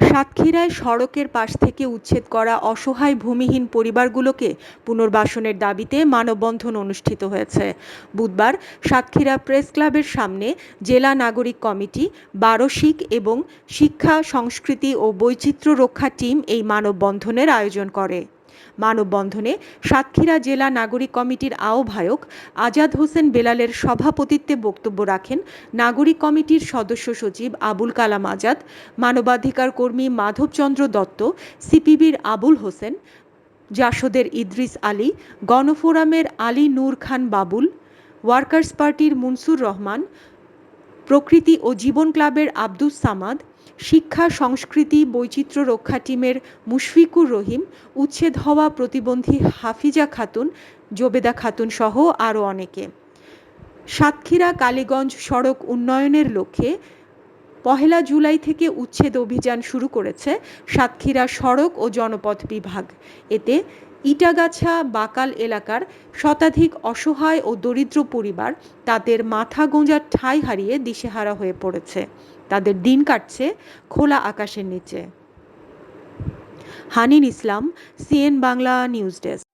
সাতক্ষীরায় সড়কের পাশ থেকে উচ্ছেদ করা অসহায় ভূমিহীন পরিবারগুলোকে পুনর্বাসনের দাবিতে মানববন্ধন অনুষ্ঠিত হয়েছে। বুধবার সাতক্ষীরা প্রেস ক্লাবের সামনে জেলা নাগরিক কমিটি বারশিক এবং শিক্ষা, সংস্কৃতি ও বৈচিত্র্য রক্ষা টিম এই মানববন্ধনের আয়োজন করে। মানববন্ধনে সাতক্ষীরা জেলা নাগরিক কমিটির আহ্বায়ক আজাদ হোসেন বেলালের সভাপতিত্বে বক্তব্য রাখেন নাগরিক কমিটির সদস্য সচিব আবুল কালাম আজাদ, মানবাধিকার কর্মী মাধবচন্দ্র দত্ত, সিপিবির আবুল হোসেন, জাসদের ইদ্রিস আলী, গণফোরামের আলী নূর খান বাবুল, ওয়ার্কার্স পার্টির মুনসুর রহমান প্রকৃতি ও জীবন ক্লাবের আব্দুস সামাদ, শিক্ষা, সংস্কৃতি, বৈচিত্র্য রক্ষা টিমের মুশফিকুর রহিম, উচ্ছেদ হওয়া প্রতিবন্ধী হাফিজা খাতুন, জোবেদা খাতুন সহ আরও অনেকে। সাতক্ষীরা কালীগঞ্জ সড়ক উন্নয়নের লক্ষ্যে পহেলা জুলাই থেকে উচ্ছেদ অভিযান শুরু করেছে সাতক্ষীরা সড়ক ও জনপথ বিভাগ। এতে ইটাগাছা বাকাল এলাকার শতাধিক অসহায় ও দরিদ্র পরিবার তাদের মাথা গোঁজার ঠাঁই হারিয়ে দিশেহারা হয়ে পড়েছে। তাদের দিন কাটছে খোলা আকাশের নিচে। Hanin Islam, C N Bangla news desk.